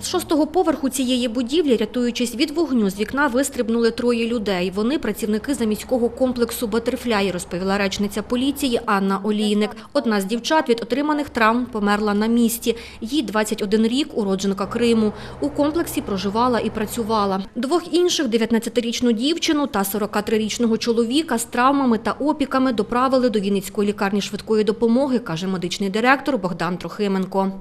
З шостого поверху цієї будівлі, рятуючись від вогню, з вікна вистрибнули троє людей. Вони працівники заміського комплексу «Батерфляй», розповіла речниця поліції Анна Олійник. Одна з дівчат від отриманих травм померла на місці. Їй 21 рік, уродженка Криму. У комплексі проживала і працювала. Двох інших – 19-річну дівчину та 43-річного чоловіка з травмами та опіками доправили до Вінницької лікарні швидкої допомоги, каже медичний директор Богдан Трохименко.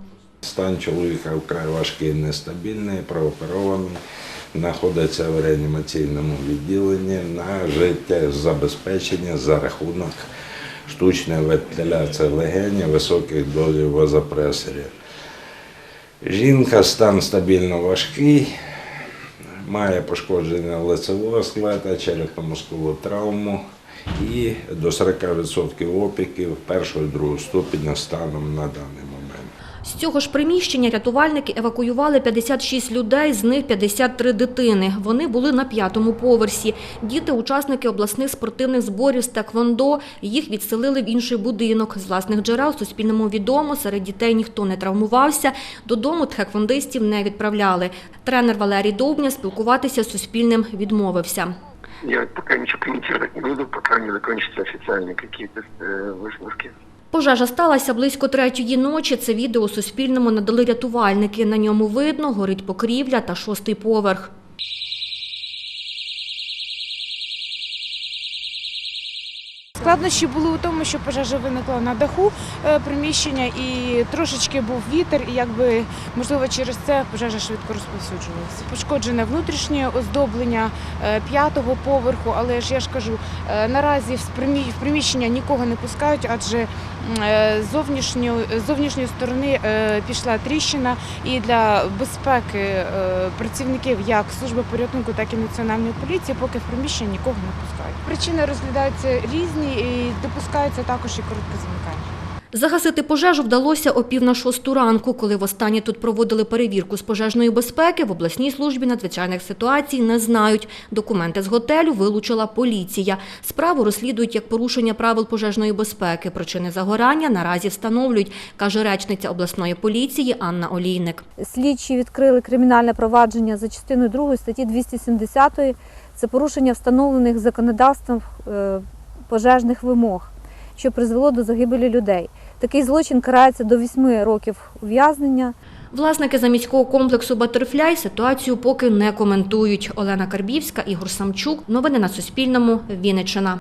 Стан чоловіка вкрай важкий, нестабільний, прооперований, знаходиться в реанімаційному відділенні на життєзабезпечення за рахунок штучної вентиляції легенів, високих дозів вазопресорів. Жінка стан стабільно важкий, має пошкодження лицевого склета, черепно-мозкову травму і до 40% опіків першого і другого ступеня станом на даний момент. З цього ж приміщення рятувальники евакуювали 56 людей, з них 53 дитини. Вони були на п'ятому поверсі. Діти – учасники обласних спортивних зборів з Теквондо. Їх відселили в інший будинок. З власних джерел Суспільному відомо, серед дітей ніхто не травмувався. Додому тхеквондистів не відправляли. Тренер Валерій Довбня спілкуватися з Суспільним відмовився. Я пока ничего комментировать не буду, пока не закончатся официальные какие-то э, выставки. Пожежа сталася близько третьої ночі. Це відео Суспільному надали рятувальники. На ньому видно, горить покрівля та шостий поверх. Складнощі були у тому, що пожежа виникла на даху е, приміщення і трошечки був вітер, і якби можливо через це пожежа швидко розповсюджувалася. Пошкоджене внутрішнє оздоблення е, п'ятого поверху, але ж я ж кажу, е, наразі в приміщення нікого не пускають, адже з зовнішньої, зовнішньої сторони пішла тріщина, і для безпеки працівників як служби порятунку, так і національної поліції, поки в приміщення нікого не пускають. Причини розглядаються різні і допускаються також і коротке замикання. Загасити пожежу вдалося о пів на шосту ранку. Коли востаннє тут проводили перевірку з пожежної безпеки, в обласній службі надзвичайних ситуацій не знають. Документи з готелю вилучила поліція. Справу розслідують як порушення правил пожежної безпеки. Причини загорання наразі встановлюють, каже речниця обласної поліції Анна Олійник. Слідчі відкрили кримінальне провадження за частиною 2 статті 270 це порушення встановлених законодавством е, пожежних вимог, що призвело до загибелі людей. Такий злочин карається до 8 років ув'язнення. Власники заміського комплексу «Батерфляй» ситуацію поки не коментують. Олена Карбівська, Ігор Самчук. Новини на Суспільному. Вінниччина.